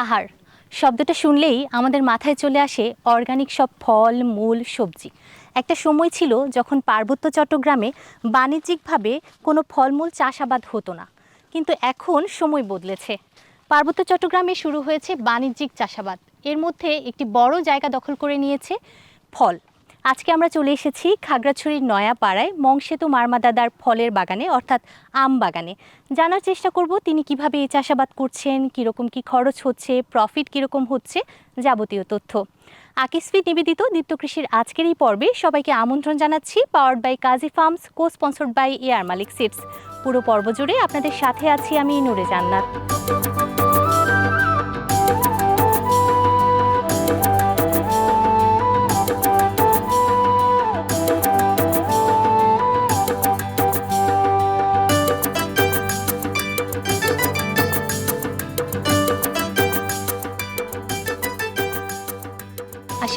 পাহাড়। শব্দটা শুনলেই আমাদের মাথায় চলে আসে অর্গানিক সব ফল, মূল, সবজি। একটা সময় ছিল যখন পার্বত্য চট্টগ্রামে বাণিজ্যিকভাবে কোনো ফলমূল চাষাবাদ হতো না। কিন্তু এখন সময় বদলেছে। পার্বত্য চট্টগ্রামে শুরু হয়েছে বাণিজ্যিক চাষাবাদ। এর মধ্যে একটি বড় জায়গা দখল করে নিয়েছে ফল। আজকে আমরা চলে এসেছি খাগড়াছড়ির নয়াপাড়ায় মংসেতু মারমাদাদার ফলের বাগানে, অর্থাৎ আম বাগানে। জানার চেষ্টা করব তিনি কীভাবে এই চাষাবাদ করছেন, কীরকম কি খরচ হচ্ছে প্রফিট কীরকম হচ্ছে, যাবতীয় তথ্য। আকিসফি নিবেদিত দীপ্ত কৃষির আজকের এই পর্বে সবাইকে আমন্ত্রণ জানাচ্ছি powered by Kazi farms co sponsored by air Malik seats পুরো পর্ব জুড়ে আপনাদের সাথে আছি আমি নূরে জান্নাত।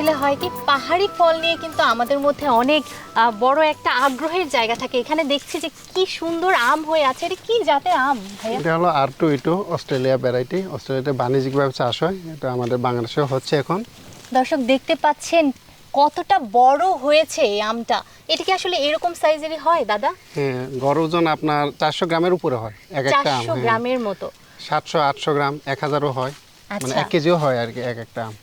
আসলে হয় কি পাহাড়ি ফল নিয়ে কিন্তু আমাদের মধ্যে অনেক বড় একটা আগ্রহের জায়গা থাকে। এখানে দেখছি যে কি সুন্দর আম হয়ে আছে। এটা কি জাতের আম এটা হলো R two E two Australia variety অস্ট্রেলিয়াতে বাণিজ্যিকভাবে চাষ হয়। এটা আমাদের বাংলাদেশেও হচ্ছে এখন। দর্শক দেখতে পাচ্ছেন কতটা বড় হয়েছে এই আমটা। এটা কি আসলে এরকম সাইজেরই হয় দাদা? হ্যাঁ গড় ওজন আপনার চারশো গ্রামের উপরে হয় এক একটা আম হ্যাঁ। গ্রামের মতো। সাতশো আটশো গ্রাম এক হাজারও হয়। মানে আচ্ছা। এক কেজিও হয় আর কি এক একটা আম।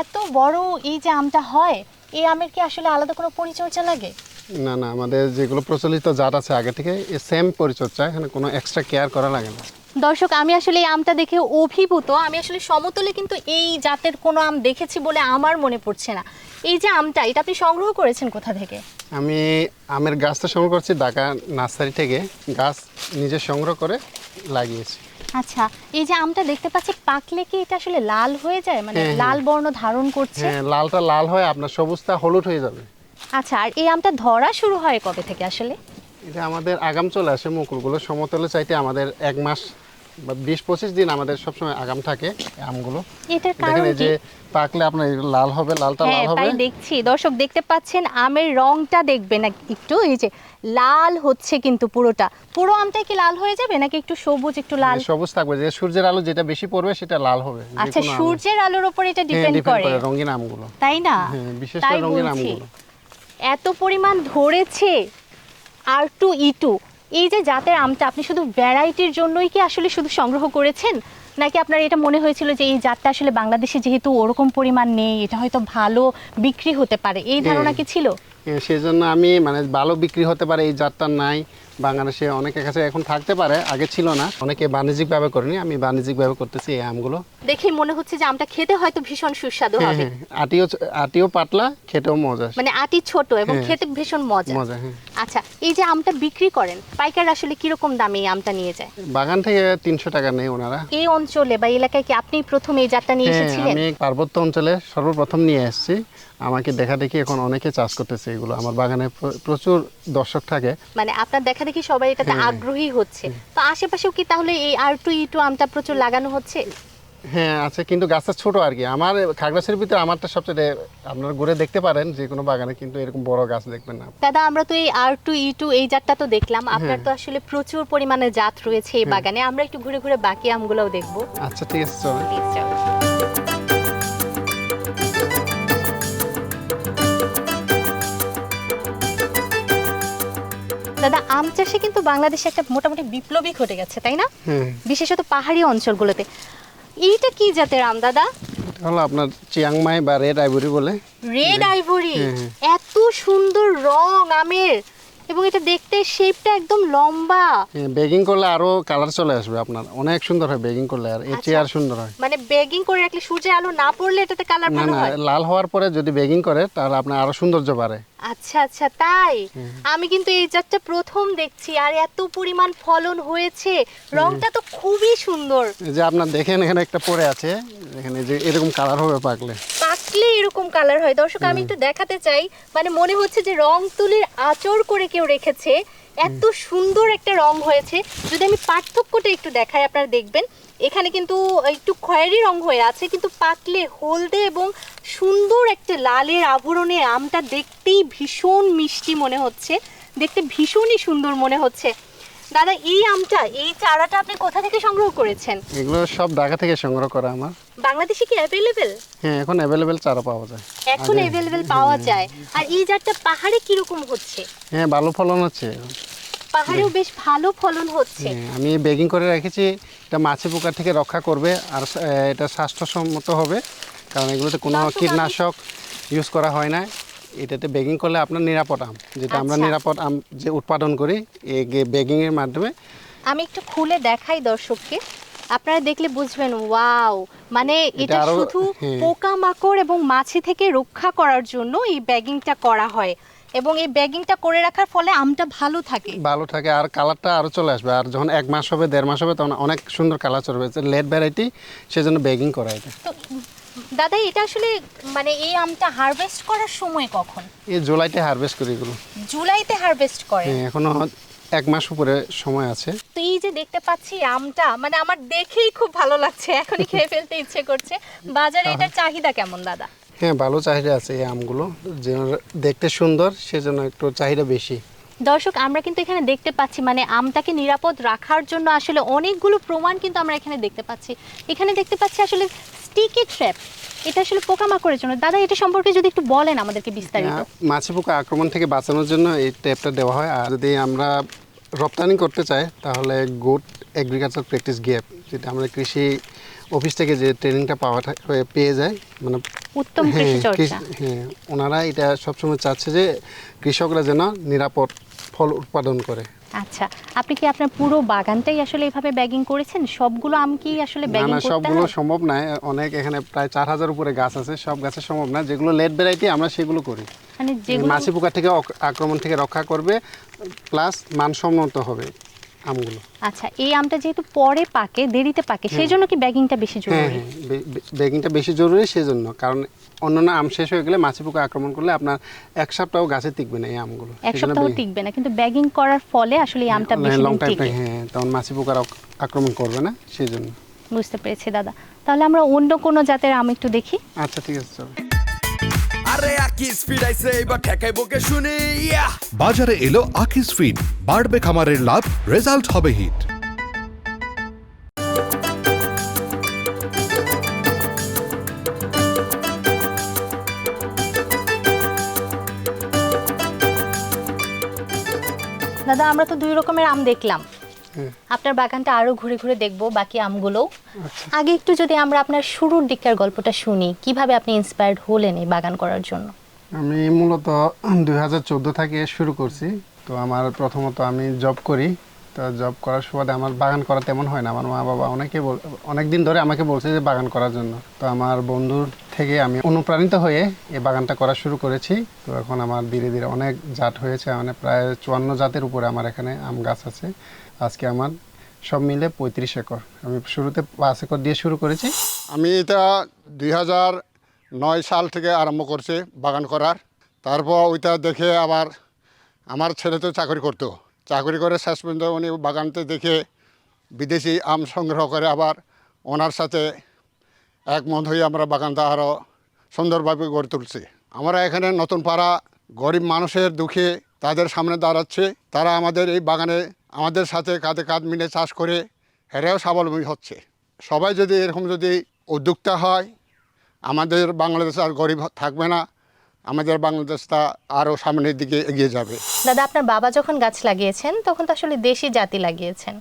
এত বড় এই যে আমটা হয় এই আমের কি আসলে আলাদা কোনো পরিচর্যা লাগে? না না আমাদের যেগুলো প্রচলিত জাত আছে আগে থেকে সেম পরিচর্যা এখানে কোনো এক্সট্রা কেয়ার করা লাগে না। দর্শক আমি আসলে এই আমটা দেখে অভিভূত। আমি আসলে সমতলে কিন্তু এই জাতের কোনো আম দেখেছি বলে আমার মনে পড়ছে না। এই যে আমটা এটা আপনি সংগ্রহ করেছেন কোথা থেকে? আমি আমের গাছটা সংগ্রহ করছি ঢাকা নার্সারি থেকে। গাছ নিজে সংগ্রহ করে লাগিয়েছি। আচ্ছা এই যে আমটা দেখতে পাচ্ছি পাকলে কি এটা আসলে লাল হয়ে যায়? মানে হ্যাঁ, হ্যাঁ। লাল বর্ণ ধারণ করছে? হ্যাঁ লালটা লাল হয় আপনার সবুজটা হলুদ হয়ে যাবে। আচ্ছা আর এই আমটা ধরা শুরু হয় কবে থেকে আসলে? এটা আমাদের আগাম চলে আসে মুকুলগুলো সমতলে চাইতে আমাদের এক মাস বা বিশ পঁচিশ দিন আমাদের সবসময় আগাম থাকে আমগুলো। এটার কারণ কি যে পাকলে আপনার লাল হবে লালটা হ্যাঁ লাল হবে। তাই দেখছি। দর্শক দেখতে পাচ্ছেন আমের রংটা দেখবেন একটু এই যে লাল হচ্ছে কিন্তু পুরোটা। পুরো আমটাই কি লাল হয়ে যাবে নাকি একটু সবুজ একটু লাল? সবুজ থাকবে যে সূর্যের আলো যেটা বেশি পড়বে সেটা লাল হবে। আচ্ছা সূর্যের আলোর উপর এটা হ্যাঁ, ডিপেন্ড করে। করে রঙিন আমগুলো। তাই না? হ্যাঁ, বিশেষ করে রঙিন আমগুলো। এত পরিমাণ ধরেছে আর টু ই টু। এই যে জাতের আমটা আপনি শুধু ভ্যারাইটির জন্যই কি আসলে শুধু সংগ্রহ করেছেন? নাকি আপনার এটা মনে হয়েছিল যে এই জাতটা আসলে বাংলাদেশে যেহেতু ওরকম পরিমাণ নেই এটা হয়তো ভালো বিক্রি হতে পারে? এই ধারণা কি ছিল? সেজন্য সেই জন্য আমি মানে ভালো বিক্রি হতে পারে এই জাতটা নাই। বাংলাদেশে অনেকের কাছে এখন থাকতে পারে আগে ছিল না। অনেকে বাণিজ্যিকভাবে করেনি আমি বাণিজ্যিকভাবে করতেছি এই আমগুলো। দেখে মনে হচ্ছে যে আমটা খেতে হয়তো ভীষণ সুস্বাদু হ্যাঁ হবে। হ্যাঁ আটিও আটিও পাতলা খেতেও মজা মানে আটি ছোট এবং হ্যাঁ। খেতে ভীষণ মজা মজা হ্যাঁ। আচ্ছা এই যে আমটা বিক্রি করেন পাইকার আসলে কীরকম দামে এই আমটা নিয়ে যায়? বাগান থেকে তিনশো টাকা নেয় ওনারা। এই অঞ্চলে বা এলাকায় কি আপনি প্রথম এই জাতটা নিয়ে এসেছিলেন? আমি পার্বত্য অঞ্চলে সর্বপ্রথম নিয়ে এসেছি। আমাকে দেখা দেখি এখন অনেকে চাষ করতেছে এগুলো। আমার বাগানে প্রচুর দর্শক থাকে। মানে আপনার দেখা দেখি সবাই এটাতে হ্যাঁ। আগ্রহী হচ্ছে। তো আশেপাশেও কি তাহলে এই আর টু ই টু আমটা প্রচুর লাগানো হচ্ছে? হ্যাঁ আছে কিন্তু গাছটা ছোট আর কি। আমার খাগড়াছড়ির ভিতরে আমারটা সবচেয়ে আপনারা ঘুরে দেখতে পারেন যে কোনো বাগানে কিন্তু এরকম বড় গাছ দেখবেন না। দাদা আমরা তো এই আর টু ই টু এই জাতটা তো দেখলাম। আপনার হ্যাঁ। তো আসলে প্রচুর পরিমাণে জাত রয়েছে এই বাগানে। আমরা একটু ঘুরে ঘুরে বাকি আমগুলোও দেখব। আচ্ছা ঠিক আছে চলো। দাদা আম চাষে কিন্তু বাংলাদেশে একটা মোটামুটি বিপ্লবী ঘটে গেছে তাই না? বিশেষত পাহাড়ি অঞ্চলগুলোতে। এইটা কি জাতের আম দাদা? হলো আপনার চিয়াংমাই বা রেড আইভরি বলে। রেড আইভরি হ্যাঁ, হ্যাঁ। এত সুন্দর রং আমের। এবং এটা দেখতে শেপটা একদম লম্বা। বেগিং করলে আরও কালার চলে আসবে আপনার। অনেক সুন্দর হয় বেগিং করলে আর এর চেয়ে আর সুন্দর হয়। মানে বেগিং করে রাখলে সূর্যের আলো না পড়লে এটাতে কালার ভালো না হয়? লাল হওয়ার পরে যদি বেগিং করে তাহলে আপনার আরও সৌন্দর্য বাড়ে। আচ্ছা আচ্ছা তাই? আমি কিন্তু এই জাতটা প্রথম দেখছি আর এত পরিমাণ ফলন হয়েছে। রংটা তো খুবই সুন্দর। এই যে আপনার দেখেন এখানে একটা পড়ে আছে। এখানে যে এরকম কালার হবে পাকলে। এরকম কালার হয়। দর্শক আমি একটু দেখাতে চাই। মানে মনে হচ্ছে যে রং তুলির আচর করে কেউ রেখেছে। এত সুন্দর একটা রং হয়েছে। যদি আমি পার্থক্যটা একটু দেখাই আপনারা দেখবেন। এখানে কিন্তু একটু খয়েরি রং হয়ে আছে কিন্তু পাকলে হলদে এবং সুন্দর একটা লালের আবরণে আমটা দেখতেই ভীষণ মিষ্টি মনে হচ্ছে। দেখতে ভীষণই সুন্দর মনে হচ্ছে। দাদা এই আমটা এই চারাটা আপনি কোথা থেকে সংগ্রহ করেছেন? এগুলো সব ঢাকা থেকে সংগ্রহ করা আমার। বাংলাদেশে কি অ্যাভেলেবেল হ্যাঁ এখন অ্যাভেলেবেল চারা পাওয়া যায়। এখন অ্যাভেলেবেল পাওয়া যায়। আর এই জাতটা পাহাড়ে কীরকম হচ্ছে? হ্যাঁ ভালো ফলন হচ্ছে। পাহাড়েও বেশ ভালো ফলন হচ্ছে। হ্যাঁ, আমি বেগিং করে রেখেছি। এটা মাছি পোকা থেকে রক্ষা করবে। আর এটা স্বাস্থ্যসম্মত হবে। কারণ এগুলোতে কোনো কীটনাশক ইউজ করা হয় না। এটাতে বেগিং করলে আপনার নিরাপদ আম যেটা আমরা আচ্ছা। নিরাপদ আম যে উৎপাদন করি এই বেগিংয়ের মাধ্যমে। আমি একটু খুলে দেখাই দর্শককে। আপনারা দেখলে বুঝবেন ওয়াও! মানে এটা শুধু হ্যাঁ। পোকামাকড় এবং মাছি থেকে রক্ষা করার জন্য এই ব্যাগিংটা করা হয়। এবং এই ব্যাগিংটা করে রাখার ফলে আমটা ভালো থাকে। ভালো থাকে আর কালারটা আরও চলে আসবে। আর যখন এক মাস হবে দেড় মাস হবে তখন অনেক সুন্দর কালার চলবে লেট ভ্যারাইটি সেজন্য ব্যাগিং করা এটা। দাদা এটা আসলে মানে এই আমটা হারভেস্ট করার সময় কখন? এই জুলাইতে হারভেস্ট করি এগুলো। জুলাইতে হারভেস্ট করে? হ্যাঁ এখনও এক মাস উপরে সময় আছে। তো এই যে দেখতে পাচ্ছি আমটা মানে আমার দেখেই খুব ভালো লাগছে এখনই খেয়ে ফেলতে ইচ্ছে করছে। বাজারে এটার চাহিদা কেমন দাদা? হ্যাঁ ভালো চাহিদা আছে এই আমগুলো। যে দেখতে সুন্দর সেজন্য একটু চাহিদা বেশি। দর্শক আমরা কিন্তু এখানে দেখতে পাচ্ছি মানে আমটাকে নিরাপদ রাখার জন্য আসলে অনেকগুলো প্রমাণ কিন্তু আমরা এখানে দেখতে পাচ্ছি। এখানে দেখতে পাচ্ছি আসলে স্টিকি ট্র্যাপ এটা আসলে পোকামাকড়ের জন্য। দাদা এটা সম্পর্কে যদি একটু বলেন আমাদেরকে বিস্তারিত। আহ, মাছি পোকা আক্রমণ থেকে বাঁচানোর জন্য এই ট্যাপটা দেওয়া হয়। আর যদি আমরা রপ্তানি করতে চাই তাহলে গুড এগ্রিকালচার প্র্যাকটিস গ্যাপ যেটা আমরা কৃষি অফিস থেকে যে ট্রেনিংটা পাওয়া পেয়ে যায় মানে উত্তম হ্যাঁ, কৃষি চর্চা। হ্যাঁ ওনারা এটা সবসময় চাচ্ছে যে কৃষকরা যেন নিরাপদ ফল উৎপাদন করে। আচ্ছা আপনি কি আপনার পুরো বাগানটাই আসলে এইভাবে ব্যাগিং করেছেন? সবগুলো আম কি আসলে না ব্যাগিং না করতে সবগুলো সম্ভব নয় অনেক এখানে প্রায় চার হাজার উপরে গাছ আছে সব গাছে সম্ভব না। যেগুলো লেট ভ্যারাইটি আমরা সেগুলো করি। মানে যেগুলো মাছি পোকা থেকে আক্রমণ থেকে রক্ষা করবে প্লাস মানসম্মত হবে। আমগুলো। আচ্ছা এই আমটা যেহেতু পরে পাকে দেরিতে পাকে সেই জন্য কি ব্যাগিংটা বেশি হ্যাঁ জরুরি? হ্যাঁ বে- বে- বেশি জরুরি সেজন্য কারণ অন্যান্য আম শেষ হয়ে গেলে মাছি পোকা আক্রমণ করলে আপনার এক সপ্তাহ গাছে টিকবে না এই আমগুলো। এক সপ্তাহ টিকবে না কিন্তু ব্যাগিং করার ফলে আসলে এই আমটা বেশি লং টাইম হ্যাঁ তখন মাছি পোকার আক্রমণ করবে না সেই জন্য বুঝতে পেরেছি দাদা। তাহলে আমরা অন্য কোনো জাতের আম একটু দেখি। আচ্ছা ঠিক আছে চলো। আকিস ফিরাইছে এবার ঠেকাই বকে শুনি ইয়া বাজারে এলো আকিস ফিড বাড়বে খামারের লাভ রেজাল্ট হবে হিট দাদা আমরা তো দুই রকমের আম দেখলাম। আপনার বাগানটা আরও ঘুরে ঘুরে দেখব বাকি আমগুলো। আচ্ছা। আগে একটু যদি আমরা আপনার শুরুর দিককার গল্পটা শুনি কীভাবে আপনি ইন্সপায়ার্ড হলেন এই বাগান করার জন্য? আমি মূলত দুই হাজার চোদ্দ থেকে শুরু করছি। তো আমার প্রথমত আমি জব করি। তো জব করার সুবাদে আমার বাগান করা তেমন হয় না। আমার মা বাবা অনেকে অনেক দিন ধরে আমাকে বলছে যে বাগান করার জন্য। তো আমার বন্ধুর থেকে আমি অনুপ্রাণিত হয়ে এই বাগানটা করা শুরু করেছি। তো এখন আমার ধীরে ধীরে অনেক জাত হয়েছে। মানে প্রায় চুয়ান্ন জাতের উপরে আমার এখানে আম গাছ আছে। আজকে আমার সব মিলে পঁয়ত্রিশ একর। আমি শুরুতে পাঁচ একর দিয়ে শুরু করেছি। আমি এটা দুই হাজার নয় সাল থেকে আরম্ভ করছে বাগান করার। তারপর ওইটা দেখে আবার আমার ছেলে তো চাকরি করতো। চাকরি করে শেষ পর্যন্ত উনি বাগানতে দেখে বিদেশি আম সংগ্রহ করে আবার ওনার সাথে একমত হয়ে আমরা বাগানটা আরও সুন্দরভাবে গড়ে তুলছি। আমরা এখানে নতুন পাড়া, গরিব মানুষের দুঃখে তাদের সামনে দাঁড়াচ্ছে। তারা আমাদের এই বাগানে আমাদের সাথে কাঁধে কাঁধ মিলে চাষ করে হেরেও স্বাবলম্বী হচ্ছে। সবাই যদি এরকম যদি উদ্যোক্তা হয় আমাদের বাংলাদেশ আর গরিব থাকবে না আমাদের বাংলাদেশটা আরও সামনের দিকে এগিয়ে যাবে। দাদা আপনার বাবা যখন গাছ লাগিয়েছেন তখন তো আসলে দেশি জাতি লাগিয়েছেন।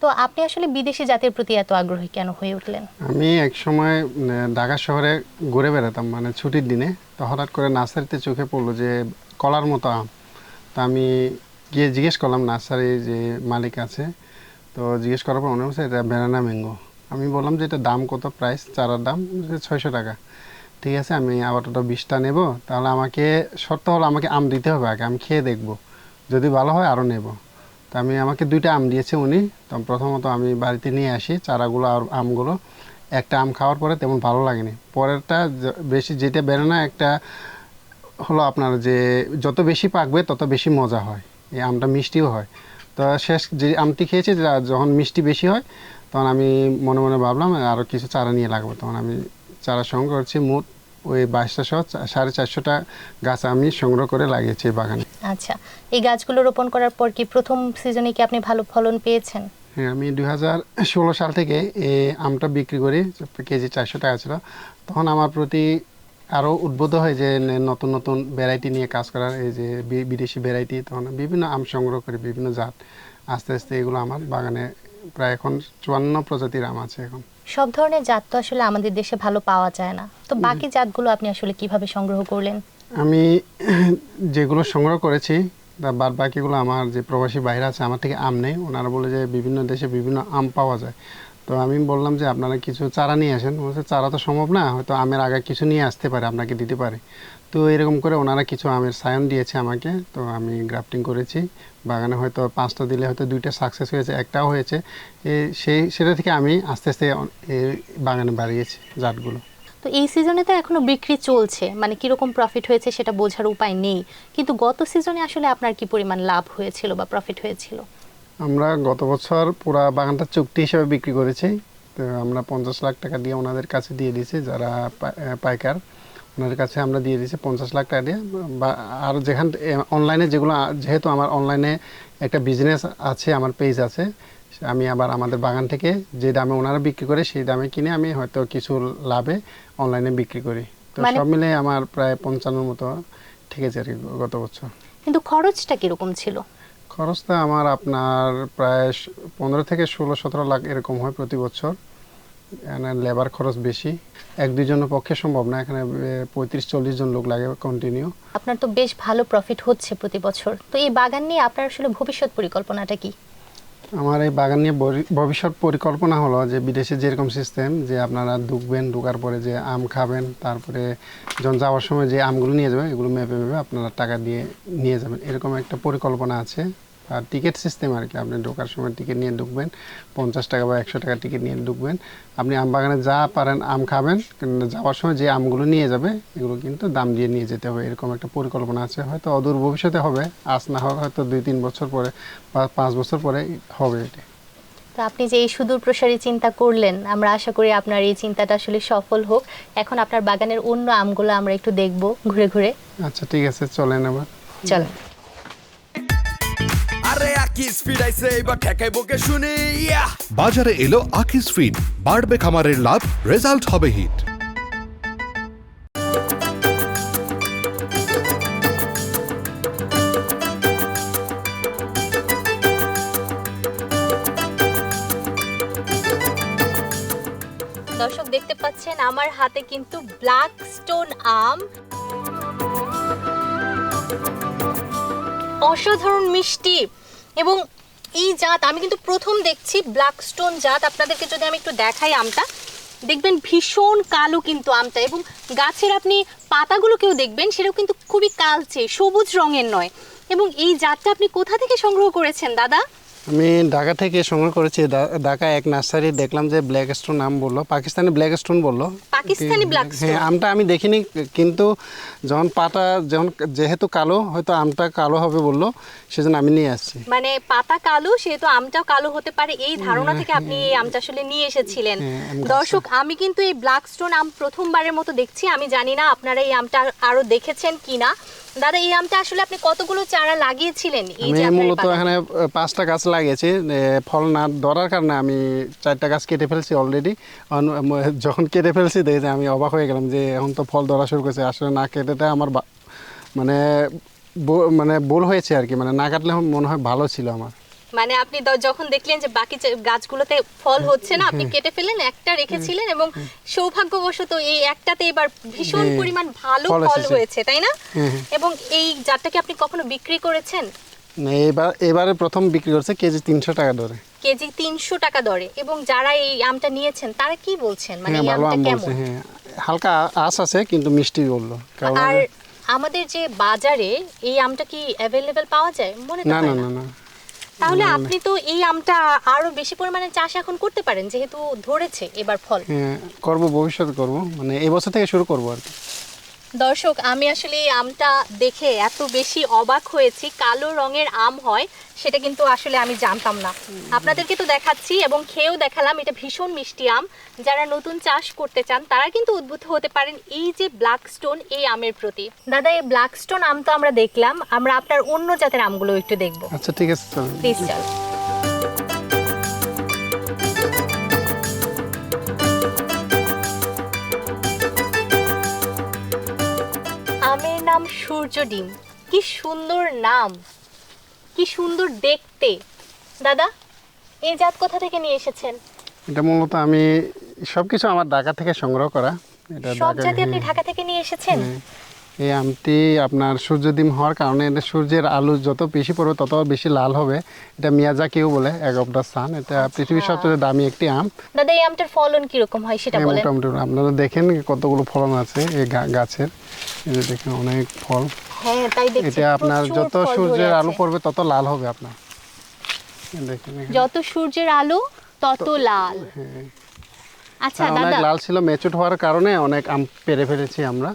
তো আপনি আসলে বিদেশি জাতির প্রতি এত আগ্রহী কেন হয়ে উঠলেন? আমি এক সময় ঢাকা শহরে ঘুরে বেড়াতাম মানে ছুটির দিনে। তো হঠাৎ করে নার্সারিতে চোখে পড়ল যে কলার মতো আম। তো আমি গিয়ে জিজ্ঞেস করলাম নার্সারির যে মালিক আছে। তো জিজ্ঞেস করার পর মনে হচ্ছে এটা ব্যানানা ম্যাঙ্গো। আমি বললাম যে এটা দাম কত প্রাইস চারার দাম? ছয়শো টাকা। ঠিক আছে, আমি আপাতত বিশটা নেব। তাহলে আমাকে শর্ত হলো আমাকে আম দিতে হবে আগে, আমি খেয়ে দেখব। যদি ভালো হয় আরও নেব। তো আমি আমাকে দুইটা আম দিয়েছে উনি। তো প্রথমত আমি বাড়িতে নিয়ে আসি চারাগুলো আর আমগুলো। একটা আম খাওয়ার পরে তেমন ভালো লাগেনি। পরেরটা বেশি যেটা বেরো না, একটা হলো আপনার যে, যত বেশি পাকবে তত বেশি মজা হয়। এই আমটা মিষ্টিও হয়। তো শেষ যে আমটি খেয়েছি যখন মিষ্টি বেশি হয় তখন আমি মনে মনে ভাবলাম আরও কিছু চারা নিয়ে লাগাবো। তখন আমি চারা সংগ্রহ করছি মোট ওই বাইশটা সহ সাড়ে চারশোটা গাছ আমি সংগ্রহ করে লাগিয়েছি এই বাগানে। আচ্ছা এই গাছগুলো রোপণ করার পর কি প্রথম সিজনে কি আপনি ভালো ফলন পেয়েছেন? হ্যাঁ আমি দুই হাজার ষোলো সাল থেকে এই আমটা বিক্রি করি কেজি চারশো টাকা ছিল। তখন আমার প্রতি আরও উদ্বুদ্ধ হয় যে নতুন নতুন ভ্যারাইটি নিয়ে কাজ করার এই যে বিদেশি ভ্যারাইটি তখন বিভিন্ন আম সংগ্রহ করি বিভিন্ন জাত। আস্তে আস্তে এগুলো আমার বাগানে প্রায় এখন চুয়ান্ন প্রজাতির আম আছে এখন। সব ধরনের জাত তো আসলে আমাদের দেশে ভালো পাওয়া যায় না। তো বাকি জাতগুলো আপনি আসলে কীভাবে সংগ্রহ করলেন? আমি যেগুলো সংগ্রহ করেছি বাদ বাকিগুলো আমার যে প্রবাসী বাইরে আছে আমার থেকে আম নেই। ওনারা বলে যে বিভিন্ন দেশে বিভিন্ন আম পাওয়া যায়। তো আমি বললাম যে, আপনারা কিছু চারা নিয়ে আসেন। বলছে, চারা তো সম্ভব না, হয়তো আমের আগে কিছু নিয়ে আসতে পারে, আপনাকে দিতে পারে। তো এরকম করে ওনারা কিছু আমের সায়ন দিয়েছে আমাকে। তো আমি গ্রাফটিং করেছি। বাগানে হয়তো পাঁচটা দিলে হয়তো দুইটা সাকসেস হয়েছে, একটাও হয়েছে। সেই, সেটা থেকে আমি আস্তে আস্তে বাগানে বাড়িয়েছি জাতগুলো। তো এই সিজনে তো এখনও বিক্রি চলছে মানে কীরকম প্রফিট হয়েছে সেটা বোঝার উপায় নেই। কিন্তু গত সিজনে আসলে আপনার কি পরিমাণ লাভ হয়েছিল বা প্রফিট হয়েছিল? আমরা গত বছর পুরা বাগানটা চুক্তি হিসেবে বিক্রি করেছি। তো আমরা পঞ্চাশ লাখ টাকা দিয়ে ওনাদের কাছে দিয়ে দিয়েছি যারা পাইকার। ওনাদের কাছে আমরা দিয়ে দিয়েছি পঞ্চাশ লাখ টাকা দিয়ে। বা আর যেখান অনলাইনে যেগুলো যেহেতু আমার অনলাইনে একটা বিজনেস আছে আমার পেজ আছে আমি আবার আমাদের বাগান থেকে যে দামে ওনারা বিক্রি করে সেই দামে কিনে আমি হয়তো কিছু লাভে অনলাইনে বিক্রি করি। তো মানে- সব মিলে আমার প্রায় পঞ্চান্নর মতো ঠিকেছে আর কি গত বছর। কিন্তু খরচটা কীরকম ছিল? খরচটা আমার আপনার প্রায় পনেরো থেকে ষোলো সতেরো লাখ এরকম হয় প্রতি বছর। এখানে লেবার খরচ বেশি। এক দুজনের পক্ষে সম্ভব না এখানে পঁয়ত্রিশ চল্লিশ জন লোক লাগে কন্টিনিউ আপনার তো বেশ ভালো প্রফিট হচ্ছে প্রতি বছর। তো এই বাগান নিয়ে আপনার আসলে ভবিষ্যৎ পরিকল্পনাটা কি? আমার এই বাগান নিয়ে ভবিষ্যৎ পরিকল্পনা হলো যে বিদেশে যেরকম সিস্টেম যে আপনারা ঢুকবেন ঢুকার পরে যে আম খাবেন তারপরে যখন যাওয়ার সময় যে আমগুলো নিয়ে যাবেন এগুলো মেপে মেপে আপনারা টাকা দিয়ে নিয়ে যাবেন। এরকম একটা পরিকল্পনা আছে। টিকিট সিস্টেম আর কি আপনি ঢোকার সময় টিকিট নিয়ে ঢুকবেন পঞ্চাশ টাকা বা একশো টাকা টিকিট নিয়ে ঢুকবেন। আপনি আম বাগানে যা পারেন আম খাবেন কিন্তু যাওয়ার সময় যে আমগুলো নিয়ে যাবে এগুলো কিন্তু দাম দিয়ে নিয়ে যেতে হবে এরকম একটা পরিকল্পনা আছে। হয়তো অদূর ভবিষ্যতে হবে আজ না হোক হয়তো দুই তিন বছর পরে বা পাঁচ বছর পরে হবে এটা। তো আপনি যে এই সুদূর প্রসারী চিন্তা করলেন আমরা আশা করি আপনার এই চিন্তাটা আসলে সফল হোক। এখন আপনার বাগানের অন্য আমগুলো আমরা একটু দেখব ঘুরে ঘুরে। আচ্ছা ঠিক আছে চলেন আবার চলেন আরে আকি স্পিড আইছে এবার ঠেকাইবো কে শুনি ইয়া বাজারে এলো আকিস ফিড বাড়বে খামারের লাভ রেজাল্ট হবে হিট দর্শক দেখতে পাচ্ছেন আমার হাতে কিন্তু ব্ল্যাক স্টোন আম। অসাধারণ মিষ্টি। এবং এই জাত, আমি কিন্তু প্রথম দেখছি ব্ল্যাক স্টোন জাত। আপনাদেরকে যদি আমি একটু দেখাই আমটা, দেখবেন ভীষণ কালো কিন্তু আমটা এবং গাছের আপনি পাতাগুলোকেও দেখবেন, সেটাও কিন্তু খুবই কালচে, সবুজ রঙের নয়। এবং এই জাতটা আপনি কোথা থেকে সংগ্রহ করেছেন, দাদা? আমি ঢাকা থেকে সংগ্রহ করেছি ঢাকা এক নার্সারি দেখলাম যে ব্ল্যাক স্টোন আম বলল পাকিস্তানি ব্ল্যাক স্টোন বলল। পাকিস্তানি হ্যাঁ আমটা আমি দেখিনি কিন্তু যখন পাতা যখন যেহেতু কালো হয়তো আমটা কালো হবে বলল সেজন্য আমি নিয়ে আসছি। মানে পাতা কালো সেহেতু আমটাও কালো হতে পারে এই ধারণা থেকে আপনি এই আমটা আসলে নিয়ে এসেছিলেন। হ্যাঁ, দর্শক আমি কিন্তু এই ব্ল্যাক স্টোন আম প্রথমবারের মতো দেখছি আমি জানি না আপনারা এই আমটা আরও দেখেছেন কিনা। দাদা এই আমটা আসলে আপনি কতগুলো চারা লাগিয়েছিলেন? এই আমি যে আপনার মূলত এখানে পাঁচটা গাছ লাগিয়েছি ফল না ধরার কারণে আমি চারটা গাছ কেটে ফেলছি অলরেডি যখন কেটে ফেলছি দেখে যে আমি অবাক হয়ে গেলাম যে এখন তো ফল ধরা শুরু করেছে। আসলে না কেটেটা আমার মানে মানে ভুল হয়েছে আর কি মানে না কাটলে মনে হয় ভালো ছিল আমার। মানে আপনি যখন দেখলেন যে বাকি গাছগুলোতে ফল হচ্ছে না আপনি কেটে ফেলেন একটা রেখেছিলেন এবং সৌভাগ্যবশত এই একটাতে এবার ভীষণ পরিমাণ ভালো ফল হয়েছে তাই না। এবং এই জাতটাকে আপনি কখনো বিক্রি করেছেন? এবার এবারে প্রথম বিক্রি করছে কেজি তিনশো টাকা ধরে কেজি তিনশো টাকা দরে এবং যারা এই আমটা নিয়েছেন তারা কি বলছেন? মানে হ্যাঁ এই ভালো আমটা আম কেমন? বলছে হ্যাঁ। হালকা আঁশ আছে কিন্তু মিষ্টি বলল। আর আমাদের যে বাজারে এই আমটা কি অ্যাভেলেবেল পাওয়া যায়? মনে না না। না না। তাহলে আপনি তো এই আমটা আরও বেশি পরিমাণে চাষ এখন করতে পারেন যেহেতু ধরেছে এবার ফল। করব ভবিষ্যতে করব। মানে এই বছর থেকে শুরু করব আর কি। দর্শক আমি আসলে এই আমটা দেখে এত বেশি অবাক হয়েছি কালো রঙের আম হয় সেটা কিন্তু আসলে আমি জানতাম না। আপনাদেরকে তো দেখাচ্ছি এবং খেয়েও দেখালাম এটা ভীষণ মিষ্টি আম। যারা নতুন চাষ করতে চান তারা কিন্তু উদ্বুদ্ধ হতে পারেন এই যে ব্ল্যাক স্টোন এই আমের প্রতি। দাদা এই ব্ল্যাক স্টোন আম তো আমরা দেখলাম আমরা আপনার অন্য জাতের আমগুলো একটু দেখব। আচ্ছা ঠিক আছে। প্লিজ চল। সূর্য ডিম। কি সুন্দর নাম। কি সুন্দর দেখতে। দাদা এই জাত কোথা থেকে নিয়ে এসেছেন? এটা মূলত আমি সবকিছু আমার ঢাকা থেকে সংগ্রহ করা। এটা সব জাতি আপনি ঢাকা থেকে নিয়ে এসেছেন? হ্যাঁ। এই আমটি আপনার সূর্যডিম হওয়ার কারণে এটা সূর্যের আলু যত বেশি পড়বে তত বেশি লাল হবে। এটা মিয়াজা কেউ বলে এক অফ দ্য সান এটা পৃথিবীর সবচেয়ে দামি একটি আম। দাদা এই আমটার ফলন কীরকম হয় সেটা বলেন। মোটামুটি আপনারা দেখেন কতগুলো ফলন আছে এই গাছের। এই যে দেখেন অনেক ফল। হ্যাঁ তাই দেখছি। এটা আপনার যত সূর্যের আলো। পড়বে তত লাল হবে আপনার। দেখেন যত সূর্যের আলো তত লাল। হ্যাঁ। আচ্ছা অনেক দাদা। লাল ছিল মেচুট হওয়ার কারণে অনেক আম পেরে ফেলেছি আমরা।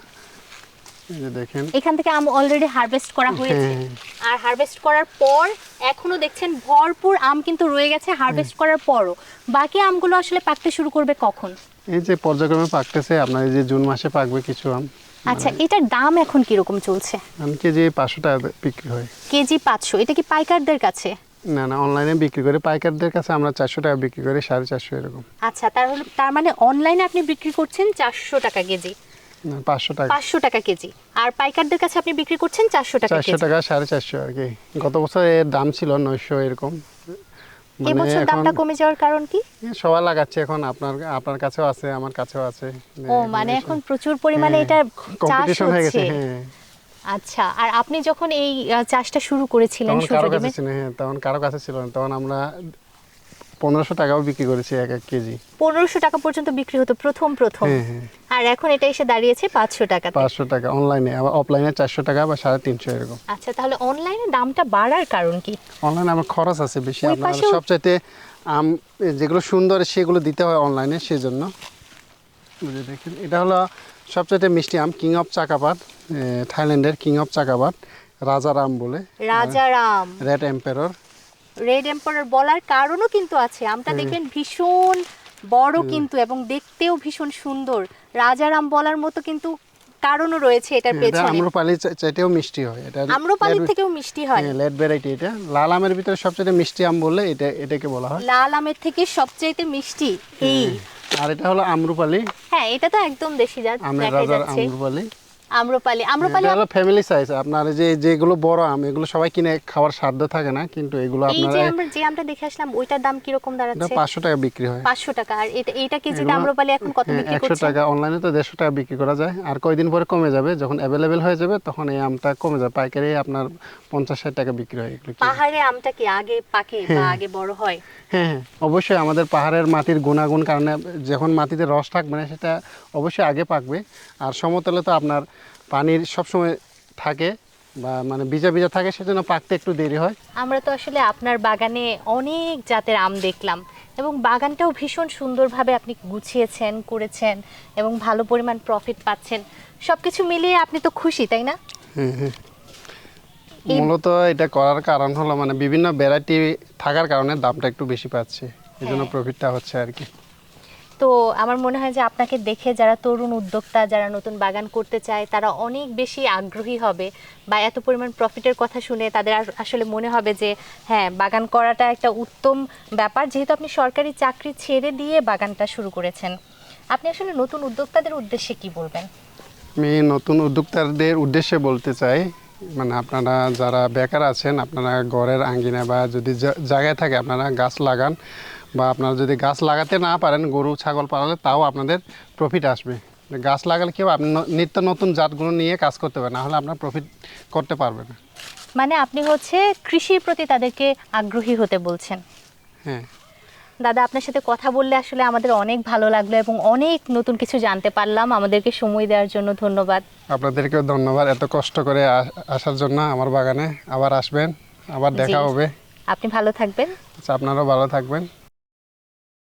দেখেন। এখান থেকে আম অলরেডি হারভেস্ট করা হয়েছে। হ্যাঁ। আর হারভেস্ট করার পর এখনও দেখছেন ভরপুর আম কিন্তু রয়ে গেছে হারভেস্ট করার পরও। বাকি আমগুলো আসলে পাকতে শুরু করবে কখন? এই যে পর্যায়ক্রমে পাকতেছে আপনার এই যে জুন মাসে পাকবে কিছু আম। আচ্ছা এটার দাম এখন কীরকম চলছে? আম কেজি পাঁচশো টাকা বিক্রি হয়। কেজি পাঁচশো এটা কি পাইকারদের কাছে? না না অনলাইনে বিক্রি করে। পাইকারদের কাছে আমরা চারশো টাকা বিক্রি করি সাড়ে চারশো এরকম। আচ্ছা তার তার মানে অনলাইনে আপনি বিক্রি করছেন চারশো টাকা কেজি। না, পাঁচশো টাকা। পাঁচশো টাকা কেজি। আর পাইকারদের কাছে আপনি বিক্রি করছেন চারশো টাকা চারশো কেজি। টাকা সাড়ে চারশো আর কি। গত বছর এর দাম ছিল নয়শো এরকম। মানে এবছর দামটা কমে যাওয়ার কারণ কি? সবাই লাগাচ্ছে এখন আপনার আপনার কাছেও আছে আমার কাছেও আছে। ও মানে এখন প্রচুর পরিমাণে এটা চাষ হয়ে হচ্ছে। হ্যাঁ। আচ্ছা আর আপনি যখন এই চাষটা শুরু করেছিলেন তখন কারও কাছে ছিল হ্যাঁ তখন কারও কাছে ছিল না। তখন আমরা পনেরোশো টাকাও বিক্রি করেছি এক এক কেজি। পনেরোশো টাকা পর্যন্ত বিক্রি হতো প্রথম প্রথম। হ্যাঁ হ্যাঁ। আর এখন এটা এসে দাঁড়িয়েছে পাঁচশো টাকা পাঁচশো টাকা অনলাইনে আবার অফলাইনে চারশো টাকা বা সাড়ে তিনশো এরকম। আচ্ছা তাহলে অনলাইনে দামটা বাড়ার কারণ কি? অনলাইনে আমার খরচ আছে বেশি আপনার সবচাইতে আম যেগুলো সুন্দর সেগুলো দিতে হয় অনলাইনে সেজন্য। যে দেখেন এটা হলো সবচাইতে মিষ্টি আম কিং অফ চাকাপাত থাইল্যান্ডের কিং অফ চাকাপাত রাজার আম বলে। Rajaram. Red emperor red empire বলার কারণও কিন্তু আছে। আমটা দেখবেন ভীষণ বড় কিন্তু এবং দেখতেও ভীষণ সুন্দর। রাজারাম বলার মতো কিন্তু কারণও রয়েছে এটার পেছনে। আম্রপালি চাইতেও মিষ্টি হয়। এটা আম্রপালির থেকেও মিষ্টি হয়। লেট ভ্যারাইটি এটা। লাল আমের ভিতরে সবচেয়ে মিষ্টি আম বললে এটা এটাকে বলা হয়। লাল আমের থেকে সবচাইতে মিষ্টি এই। আর এটা হলো আম্রপালি। হ্যাঁ এটা তো একদম দেশি জাত আমের দেখা রাজার যাচ্ছে। আম্রপালি। আম্রপালি আম্রপালি হলো ফ্যামিলি সাইজ আপনার যে যেগুলো বড় আম এগুলো সবাই কিনে খাওয়ার সাধ্য থাকে না কিন্তু এগুলো এই যে আমরা যে আমটা দেখে আসলাম ওইটার দাম কীরকম এটা দাঁড়াচ্ছে? পাঁচশো টাকা বিক্রি হয়। পাঁচশো টাকা। আর এটা এইটা কেজিতে আম্রপালি এখন কত হ্যাঁ, বিক্রি করছে? টাকা। অনলাইনে তো দেড়শো টাকা বিক্রি করা যায়। আর কয়দিন পরে কমে যাবে? যখন অ্যাভেলেবেল হয়ে যাবে তখন এই আমটা কমে যাবে। পাইকারি আপনার পঞ্চাশ ষাট টাকা বিক্রি হয় এগুলো পাহাড়ে আমটা কি আগে পাকে বা আগে বড় হয়? হ্যাঁ হ্যাঁ। অবশ্যই আমাদের পাহাড়ের মাটির গুণাগুণ কারণে যখন মাটিতে রস থাকবে না সেটা অবশ্যই আগে পাকবে। আর সমতলে তো আপনার পানির সবসময় থাকে বা মানে ভিজা ভিজা থাকে সেজন্য পাকতে একটু দেরি হয়। আমরা তো আসলে আপনার বাগানে অনেক জাতের আম দেখলাম এবং বাগানটাও ভীষণ সুন্দরভাবে আপনি গুছিয়েছেন করেছেন এবং ভালো পরিমাণ প্রফিট পাচ্ছেন। সব কিছু মিলিয়ে আপনি তো খুশি তাই না? হ্যাঁ হ্যাঁ মূলত এটা করার কারণ হলো মানে বিভিন্ন ভ্যারাইটি থাকার কারণে দামটা একটু বেশি পাচ্ছে এই জন্য হ্যাঁ। প্রফিটটা হচ্ছে আর কি। তো আমার মনে হয় যে আপনাকে দেখে যারা তরুণ উদ্যোক্তা, যারা নতুন বাগান করতে চায়, তারা অনেক বেশি আগ্রহী হবে বা এত পরিমাণ প্রফিটের কথা শুনে তাদের আসলে মনে হবে যে হ্যাঁ বাগান করাটা একটা উত্তম ব্যাপার। যেহেতু আপনি সরকারি চাকরি ছেড়ে দিয়ে বাগানটা শুরু করেছেন, আপনি আসলে নতুন উদ্যোক্তাদের উদ্দেশ্যে কি বলবেন? আমি নতুন উদ্যোক্তাদের উদ্দেশ্যে বলতে চাই মানে আপনারা যারা বেকার আছেন, আপনারা ঘরের আঙ্গিনা বা যদি জায়গায় থাকে, আপনারা গাছ লাগান। বা আপনারা যদি গাছ লাগাতে না পারেন গরু ছাগল পালালে তাও আপনাদের প্রফিট আসবে। গাছ লাগালে কেউ আপনি নিত্য নতুন জাতগুলো নিয়ে কাজ করতে পারেন নাহলে আপনার প্রফিট করতে পারবে না। মানে আপনি হচ্ছে কৃষির প্রতি তাদেরকে আগ্রহী হতে বলছেন। হ্যাঁ। দাদা আপনার সাথে কথা বললে আসলে আমাদের অনেক ভালো লাগল এবং অনেক নতুন কিছু জানতে পারলাম। আমাদেরকে সময় দেওয়ার জন্য ধন্যবাদ। আপনাদেরকেও ধন্যবাদ এত কষ্ট করে আসার জন্য আমার বাগানে আবার আসবেন আবার দেখা হবে। আপনি ভালো থাকবেন। আচ্ছা, আপনারাও ভালো থাকবেন।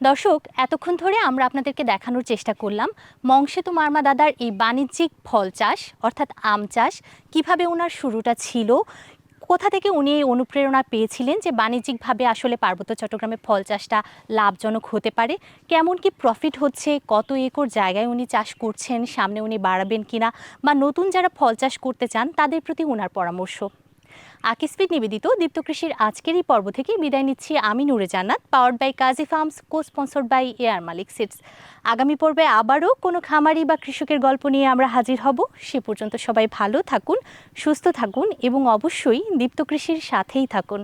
দর্শক, এতক্ষণ ধরে আমরা আপনাদেরকে দেখানোর চেষ্টা করলাম মংসেতু মার্মা দাদার এই বাণিজ্যিক ফল চাষ, অর্থাৎ আম চাষ, কীভাবে ওনার শুরুটা ছিল, কোথা থেকে উনি এই অনুপ্রেরণা পেয়েছিলেন যে বাণিজ্যিকভাবে আসলে পার্বত্য চট্টগ্রামে ফল চাষটা লাভজনক হতে পারে? কেমন কি প্রফিট হচ্ছে? কত একর জায়গায় উনি চাষ করছেন? সামনে উনি বাড়াবেন কিনা? বা নতুন যারা ফল চাষ করতে চান, তাদের প্রতি ওনার পরামর্শ। আকিসপিড নিবেদিত দীপ্ত কৃষির আজকের এই পর্ব থেকে বিদায় নিচ্ছি আমি Nure Jannat powered by Kazi farms co sponsored by air Malik seats আগামী পর্বে আবারও কোনো খামারি বা কৃষকের গল্প নিয়ে আমরা হাজির হব। সে পর্যন্ত সবাই ভালো থাকুন, সুস্থ থাকুন এবং অবশ্যই দীপ্ত কৃষির সাথেই থাকুন।